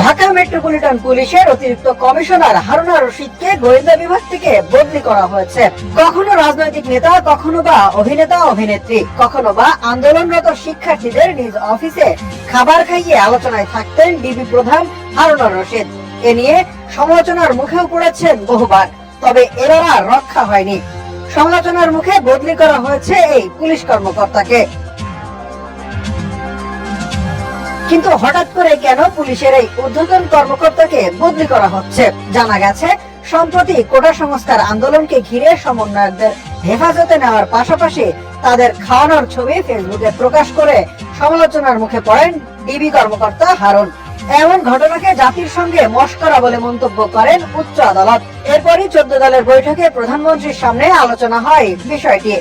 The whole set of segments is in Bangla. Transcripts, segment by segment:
ঢাকা মেট্রোপলিটন পুলিশের অতিরিক্ত কমিশনার হারুনা রশিদকে গোয়েন্দা বিভাগ থেকে বদলি করা হয়েছে। কখনো রাজনৈতিক নেতা, কখনো বা অভিনেতা, অভিনেত্রী, কখনো বা আন্দোলনরত শিক্ষার্থীদের নিজ অফিসে খাবার খাইয়ে আলোচনায় থাকতেন ডিবি প্রধান হারুনা রশিদ। এ নিয়ে সমালোচনার মুখেও পড়েছেন বহুবার, তবে এবার রক্ষা হয়নি। সমালোচনার মুখে বদলি করা হয়েছে এই পুলিশ কর্মকর্তাকে। কিন্তু হঠাৎ করে কেন পুলিশের এই ঊর্ধ্বতন কর্মকর্তাকে বদলি করা হচ্ছে? জানা গেছে, সম্প্রতি কোটা সংস্কার আন্দোলনকে ঘিরে সমন্বয়কদের হেফাজতে নেওয়ার পাশাপাশি তাদের খাওয়ানোর ছবি ফেসবুকে প্রকাশ করে সমালোচনার মুখে পড়েন ডিবি কর্মকর্তা হারুন। এমন ঘটনাকে জাতির সঙ্গে মস্করা বলে মন্তব্য করেন উচ্চ আদালত। এরপরই চোদ্দ দলের বৈঠকে প্রধানমন্ত্রীর সামনে আলোচনা হয় বিষয়টি।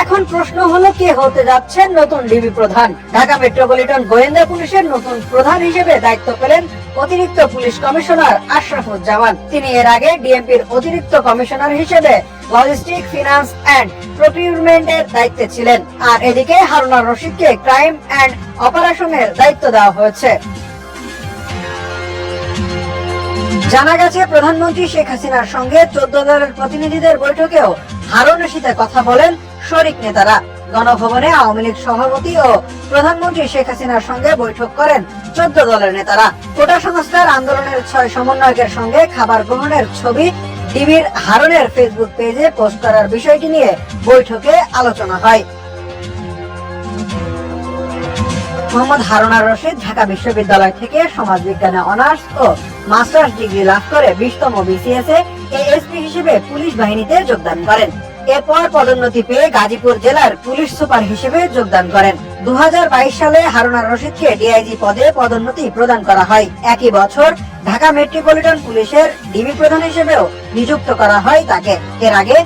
এখন প্রশ্ন হলো, কে হতে যাচ্ছেন নতুন ডিবি প্রধান? ঢাকা মেট্রোপলিটন গোয়েন্দা পুলিশের নতুন প্রধান হিসেবে দায়িত্ব পেলেন অতিরিক্ত পুলিশ কমিশনার আশরাফুজ্জামান। তিনি এর আগে ডিএমপির অতিরিক্ত কমিশনার হিসেবে লজিস্টিক ফিনান্স অ্যান্ড প্রকিউরমেন্টের দায়িত্বে ছিলেন। আর এদিকে হারুনা রশিদকে ক্রাইম অ্যান্ড অপারেশনের দায়িত্ব দেওয়া হয়েছে। জানা গেছে, প্রধানমন্ত্রী শেখ হাসিনার সঙ্গে চোদ্দ দলের প্রতিনিধিদের বৈঠকেও হারুন রশিদের কথা বলেন। শরিক নেতারা। গণভবনে আওয়ামী লীগ সভাপতি ও প্রধানমন্ত্রী শেখ হাসিনার সঙ্গে বৈঠক করেন চোদ্দ দলের নেতারা। কোটা সংস্কার আন্দোলনের ছয় সমন্বয়কের সঙ্গে খাবার গ্রহণের ছবি, ডিবির হারুনের ফেসবুক পেজে পোস্ট করার বিষয়টি নিয়ে বৈঠকে আলোচনা হয়। মোহাম্মদ হারুনা রশিদ ঢাকা বিশ্ববিদ্যালয় থেকে সমাজ বিজ্ঞানে অনার্স ও মাস্টার্স ডিগ্রি লাভ করে বিশতম বিসিএস এ এএসপি হিসেবে পুলিশ বাহিনীতে যোগদান করেন। এরপর পদোন্নতি পেয়ে গাজীপুর জেলার পুলিশ সুপার হিসেবে যোগদান করেন। দু হাজার বাইশ সালে হারুনা রশিদকে ডিআইজি পদে পদোন্নতি প্রদান করা হয়। একই বছর ঢাকা মেট্রোপলিটন পুলিশের ডিবি প্রধান হিসেবেও নিযুক্ত করা হয় তাকে। এর আগে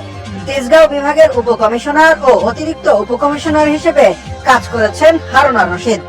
তেজগাঁও বিভাগের উপকমিশনার ও অতিরিক্ত উপকমিশনার হিসেবে কাজ করেছেন হারুনা রশিদ।